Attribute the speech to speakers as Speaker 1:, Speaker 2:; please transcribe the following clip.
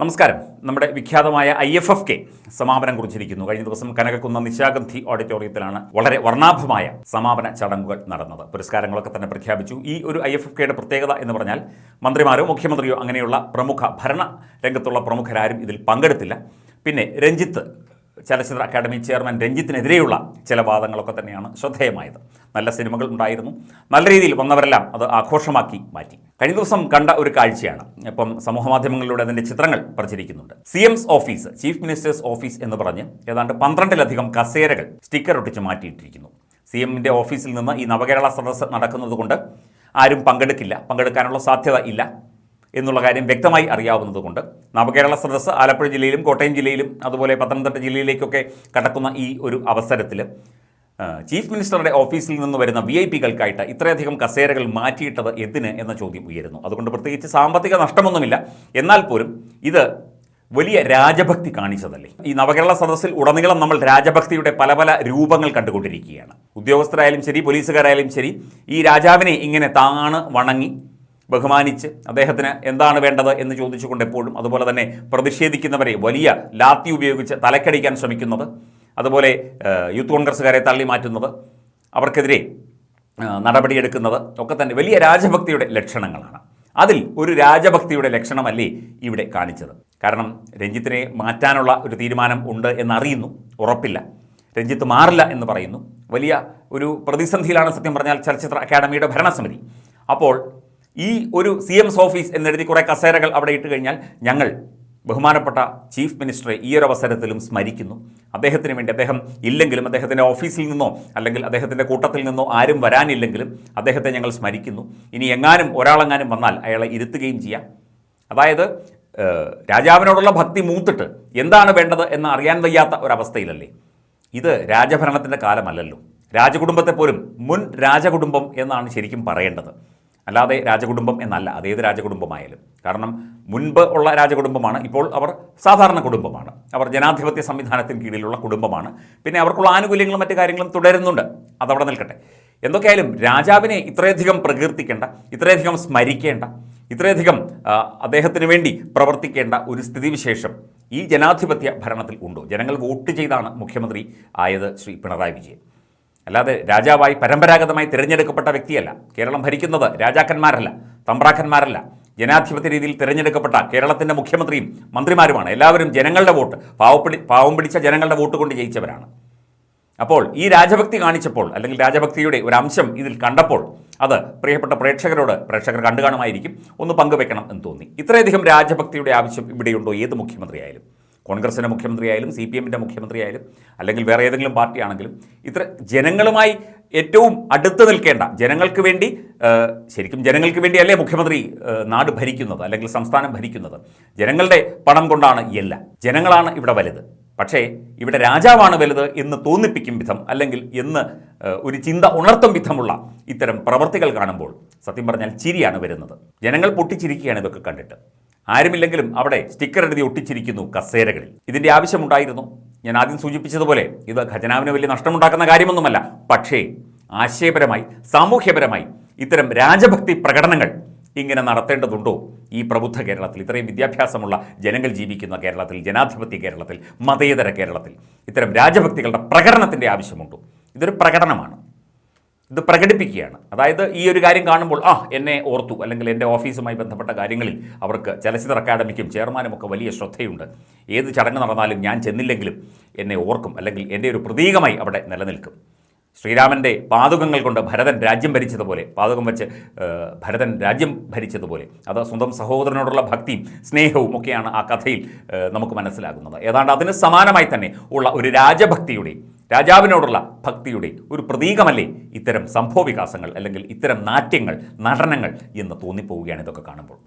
Speaker 1: നമസ്കാരം. നമ്മുടെ വിഖ്യാതമായ ഐ എഫ് എഫ് കെ സമാപനം കുറിച്ചിരിക്കുന്നു. കഴിഞ്ഞ ദിവസം കനകക്കുന്ന നിശാഗന്ധി ഓഡിറ്റോറിയത്തിലാണ് വളരെ വർണാഭമായ സമാപന ചടങ്ങുകൾ നടന്നത്. പുരസ്കാരങ്ങളൊക്കെ തന്നെ പ്രഖ്യാപിച്ചു. ഈ ഒരു ഐ എഫ് എഫ് കെയുടെ പ്രത്യേകത എന്ന് പറഞ്ഞാൽ മന്ത്രിമാരോ മുഖ്യമന്ത്രിയോ അങ്ങനെയുള്ള പ്രമുഖ ഭരണ രംഗത്തുള്ള പ്രമുഖരാരും ഇതിൽ പങ്കെടുത്തില്ല. പിന്നെ രഞ്ജിത്ത് ചലച്ചിത്ര അക്കാദമി ചെയർമാൻ രഞ്ജിത്തിനെതിരെയുള്ള ചില വാദങ്ങളൊക്കെ തന്നെയാണ് ശ്രദ്ധേയമായത്. നല്ല സിനിമകൾ ഉണ്ടായിരുന്നു. നല്ല രീതിയിൽ വന്നവരെല്ലാം അത് ആഘോഷമാക്കി മാറ്റി. കഴിഞ്ഞ ദിവസം കണ്ട ഒരു കാഴ്ചയാണ്. ഇപ്പം സമൂഹമാധ്യമങ്ങളിലൂടെ അതിന്റെ ചിത്രങ്ങൾ പ്രചരിക്കുന്നുണ്ട് C M's office chief minister's office എന്ന് പറഞ്ഞ് ഏതാണ്ട് പന്ത്രണ്ടിലധികം കസേരകൾ സ്റ്റിക്കർ ഒട്ടിച്ച് മാറ്റിയിട്ടിരിക്കുന്നു. സി എമ്മിന്റെ ഓഫീസിൽ നിന്ന് ഈ നവകേരള സദസ് നടക്കുന്നതുകൊണ്ട് ആരും പങ്കെടുക്കില്ല പങ്കെടുക്കാനുള്ള സാധ്യത ഇല്ല എന്നുള്ള കാര്യം വ്യക്തമായി അറിയാവുന്നതുകൊണ്ട് നവകേരള സദസ് ആലപ്പുഴ ജില്ലയിലും കോട്ടയം ജില്ലയിലും അതുപോലെ പത്തനംതിട്ട ജില്ലയിലേക്കൊക്കെ കടക്കുന്ന ഈ ഒരു അവസരത്തിൽ ചീഫ് മിനിസ്റ്ററുടെ ഓഫീസിൽ നിന്ന് വരുന്ന വി ഐ പികൾക്കായിട്ട് ഇത്രയധികം കസേരകൾ മാറ്റിയിട്ടത് എന്തിന് എന്ന ചോദ്യം ഉയരുന്നു. അതുകൊണ്ട് പ്രത്യേകിച്ച് സാമ്പത്തിക നഷ്ടമൊന്നുമില്ല. എന്നാൽ പോലും ഇത് വലിയ രാജഭക്തി കാണിച്ചതല്ലേ? ഈ നവകേരള സദസ്സിൽ ഉടനീളം നമ്മൾ രാജഭക്തിയുടെ പല പല രൂപങ്ങൾ കണ്ടുകൊണ്ടിരിക്കുകയാണ്. ഉദ്യോഗസ്ഥരായാലും ശരി പോലീസുകാരായാലും ശരി ഈ രാജാവിനെ ഇങ്ങനെ താണ് വണങ്ങി ബഹുമാനിച്ച് അദ്ദേഹത്തിന് എന്താണ് വേണ്ടത് എന്ന് ചോദിച്ചുകൊണ്ട് എപ്പോഴും അതുപോലെ തന്നെ പ്രതിഷേധിക്കുന്നവരെ വലിയ ലാത്തി ഉപയോഗിച്ച് തലക്കടിക്കാൻ ശ്രമിക്കുന്നത് അതുപോലെ യൂത്ത് കോൺഗ്രസ്സുകാരെ തള്ളി മാറ്റുന്നത് അവർക്കെതിരെ നടപടിയെടുക്കുന്നത് ഒക്കെ തന്നെ വലിയ രാജഭക്തിയുടെ ലക്ഷണങ്ങളാണ്. അതിൽ ഒരു രാജഭക്തിയുടെ ലക്ഷണമല്ലേ ഇവിടെ കാണിച്ചത്? കാരണം രഞ്ജിത്തിനെ മാറ്റാനുള്ള ഒരു തീരുമാനം ഉണ്ട് എന്നറിയുന്നു. ഉറപ്പില്ല. രഞ്ജിത്ത് മാറില്ല എന്ന് പറയുന്നു. വലിയ ഒരു പ്രതിസന്ധിയിലാണ് സത്യം പറഞ്ഞാൽ ചലച്ചിത്ര അക്കാദമിയുടെ ഭരണസമിതി. അപ്പോൾ ഈ ഒരു സി എംസ് ഓഫീസ് എന്നെഴുതി കുറേ കസേരകൾ അവിടെ ഇട്ട് കഴിഞ്ഞാൽ ഞങ്ങൾ ബഹുമാനപ്പെട്ട ചീഫ് മിനിസ്റ്ററെ ഈ ഒരു അവസരത്തിലും സ്മരിക്കുന്നു. അദ്ദേഹത്തിന് വേണ്ടി അദ്ദേഹം ഇല്ലെങ്കിലും അദ്ദേഹത്തിന്റെ ഓഫീസിൽ നിന്നോ അല്ലെങ്കിൽ അദ്ദേഹത്തിന്റെ കൂട്ടത്തിൽ നിന്നോ ആരും വരാനില്ലെങ്കിലും അദ്ദേഹത്തെ ഞങ്ങൾ സ്മരിക്കുന്നു. ഇനി എങ്ങാനും ഒരാളെങ്ങാനും വന്നാൽ അയാളെ ഇരുത്തുകയും ചെയ്യാം. അതായത് രാജാവിനോടുള്ള ഭക്തി മൂത്തിട്ട് എന്താണ് വേണ്ടത് എന്ന് അറിയാൻ വയ്യാത്ത ഒരവസ്ഥയിലല്ലേ? ഇത് രാജഭരണത്തിന്റെ കാലമല്ലല്ലോ. രാജകുടുംബത്തെ പോലും മുൻ രാജകുടുംബം എന്നാണ് ശരിക്കും പറയേണ്ടത്. അല്ലാതെ രാജകുടുംബം എന്നല്ല അതേത് രാജകുടുംബമായാലും. കാരണം മുൻപ് ഉള്ള രാജകുടുംബമാണ് ഇപ്പോൾ അവർ സാധാരണ കുടുംബമാണ്. അവർ ജനാധിപത്യ സംവിധാനത്തിന് കീഴിലുള്ള കുടുംബമാണ്. പിന്നെ അവർക്കുള്ള ആനുകൂല്യങ്ങളും മറ്റു കാര്യങ്ങളും തുടരുന്നുണ്ട്. അതവിടെ നിൽക്കട്ടെ. എന്തൊക്കെയായാലും രാജാവിനെ ഇത്രയധികം പ്രകീർത്തിക്കേണ്ട ഇത്രയധികം സ്മരിക്കേണ്ട ഇത്രയധികം അദ്ദേഹത്തിന് വേണ്ടി പ്രവർത്തിക്കേണ്ട ഒരു സ്ഥിതിവിശേഷം ഈ ജനാധിപത്യ ഭരണത്തിൽ ഉണ്ടോ? ജനങ്ങൾ വോട്ട് ചെയ്താണ് മുഖ്യമന്ത്രി ആയത് ശ്രീ പിണറായി വിജയൻ. അല്ലാതെ രാജാവായി പരമ്പരാഗതമായി തിരഞ്ഞെടുക്കപ്പെട്ട വ്യക്തിയല്ല. കേരളം ഭരിക്കുന്നത് രാജാക്കന്മാരല്ല തമ്പ്രാക്കന്മാരല്ല. ജനാധിപത്യ രീതിയിൽ തിരഞ്ഞെടുക്കപ്പെട്ട കേരളത്തിന്റെ മുഖ്യമന്ത്രിയും മന്ത്രിമാരുമാണ്. എല്ലാവരും ജനങ്ങളുടെ വോട്ട് പാവപ്പിടി പാവം പിടിച്ച ജനങ്ങളുടെ വോട്ട് കൊണ്ട് ജയിച്ചവരാണ്. അപ്പോൾ ഈ രാജഭക്തി കാണിച്ചപ്പോൾ അല്ലെങ്കിൽ രാജഭക്തിയുടെ ഒരു അംശം ഇതിൽ കണ്ടപ്പോൾ അത് പ്രിയപ്പെട്ട പ്രേക്ഷകരോട് പ്രേക്ഷകർ കണ്ടു കാണുമായിരിക്കും. ഒന്ന് പങ്കുവെക്കണം എന്ന് തോന്നി. ഇത്രയധികം രാജഭക്തിയുടെ ആവശ്യം ഇവിടെയുണ്ടോ? ഏത് മുഖ്യമന്ത്രിയായാലും. കോൺഗ്രസിന്റെ മുഖ്യമന്ത്രിയായാലും സി പി എമ്മിന്റെ മുഖ്യമന്ത്രിയായാലും അല്ലെങ്കിൽ വേറെ ഏതെങ്കിലും പാർട്ടിയാണെങ്കിലും ഇത്ര ജനങ്ങളുമായി ഏറ്റവും അടുത്ത് നിൽക്കേണ്ട ജനങ്ങൾക്ക് വേണ്ടി ശരിക്കും ജനങ്ങൾക്ക് വേണ്ടിയല്ലേ മുഖ്യമന്ത്രി നാട് ഭരിക്കുന്നത് അല്ലെങ്കിൽ സംസ്ഥാനം ഭരിക്കുന്നത്? ജനങ്ങളുടെ പണം കൊണ്ടാണ് എല്ലാം. ജനങ്ങളാണ് ഇവിടെ വലുത്. പക്ഷേ ഇവിടെ രാജാവാണ് വലുത് എന്ന് തോന്നിപ്പിക്കും വിധം അല്ലെങ്കിൽ എന്ന് ഒരു ചിന്ത ഉണർത്തും വിധമുള്ള ഇത്തരം പ്രവർത്തികൾ കാണുമ്പോൾ സത്യം പറഞ്ഞാൽ ചിരിയാണ് വരുന്നത്. ജനങ്ങൾ പൊട്ടിച്ചിരിക്കുകയാണ് ഇതൊക്കെ കണ്ടിട്ട്. ആരുമില്ലെങ്കിലും അവിടെ സ്റ്റിക്കർ എഴുതി ഒട്ടിച്ചിരിക്കുന്നു കസേരകളിൽ. ഇതിന്റെ ആവശ്യമുണ്ടായിരുന്നു. ഞാൻ ആദ്യം സൂചിപ്പിച്ചതുപോലെ ഇത് ഖജനാവിന് വലിയ നഷ്ടമുണ്ടാക്കുന്ന കാര്യമൊന്നുമല്ല. പക്ഷേ ആശയപരമായി സാമൂഹ്യപരമായി ഇത്തരം രാജഭക്തി പ്രകടനങ്ങൾ ഇങ്ങനെ നടത്തേണ്ടതുണ്ടോ? ഈ പ്രബുദ്ധ കേരളത്തിൽ ഇത്രയും വിദ്യാഭ്യാസമുള്ള ജനങ്ങൾ ജീവിക്കുന്ന കേരളത്തിൽ ജനാധിപത്യ കേരളത്തിൽ മതേതര കേരളത്തിൽ ഇത്തരം രാജഭക്തികളുടെ പ്രകടനത്തിന്റെ ആവശ്യമുണ്ടോ? ഇതൊരു പ്രകടനമാണ്. ഇത് പ്രകടിപ്പിക്കുകയാണ്. അതായത് ഈ ഒരു കാര്യം കാണുമ്പോൾ ആ എന്നെ ഓർത്തു. അല്ലെങ്കിൽ എന്റെ ഓഫീസുമായി ബന്ധപ്പെട്ട കാര്യങ്ങളിൽ അവർക്ക് ചലച്ചിത്ര അക്കാദമിക്കും ചെയർമാനും ഒക്കെ വലിയ ശ്രദ്ധയുണ്ട്. ഏത് ചടങ്ങ് നടന്നാലും ഞാൻ ചെന്നില്ലെങ്കിലും എന്നെ ഓർക്കും. അല്ലെങ്കിൽ എന്റെ ഒരു പ്രതീകമായി അവിടെ നിലനിൽക്കും. ശ്രീരാമന്റെ പാതുകങ്ങൾ കൊണ്ട് ഭരതൻ രാജ്യം ഭരിച്ചതുപോലെ പാതുകം വെച്ച് ഭരതൻ രാജ്യം ഭരിച്ചതുപോലെ അത് സ്വന്തം സഹോദരനോടുള്ള ഭക്തിയും സ്നേഹവും ഒക്കെയാണ് ആ കഥയിൽ നമുക്ക് മനസ്സിലാകുന്നത്. ഏതാണ്ട് അതിന് സമാനമായി തന്നെ ഉള്ള ഒരു രാജഭക്തിയുടെ രാജാവിനോടുള്ള ഭക്തിയുടെ ഒരു പ്രതീകമല്ലേ ഇത്തരം സംഭവവികാസങ്ങൾ അല്ലെങ്കിൽ ഇത്തരം നാട്യങ്ങൾ നടനങ്ങൾ എന്ന് തോന്നിപ്പോവുകയാണ് ഇതൊക്കെ കാണുമ്പോൾ.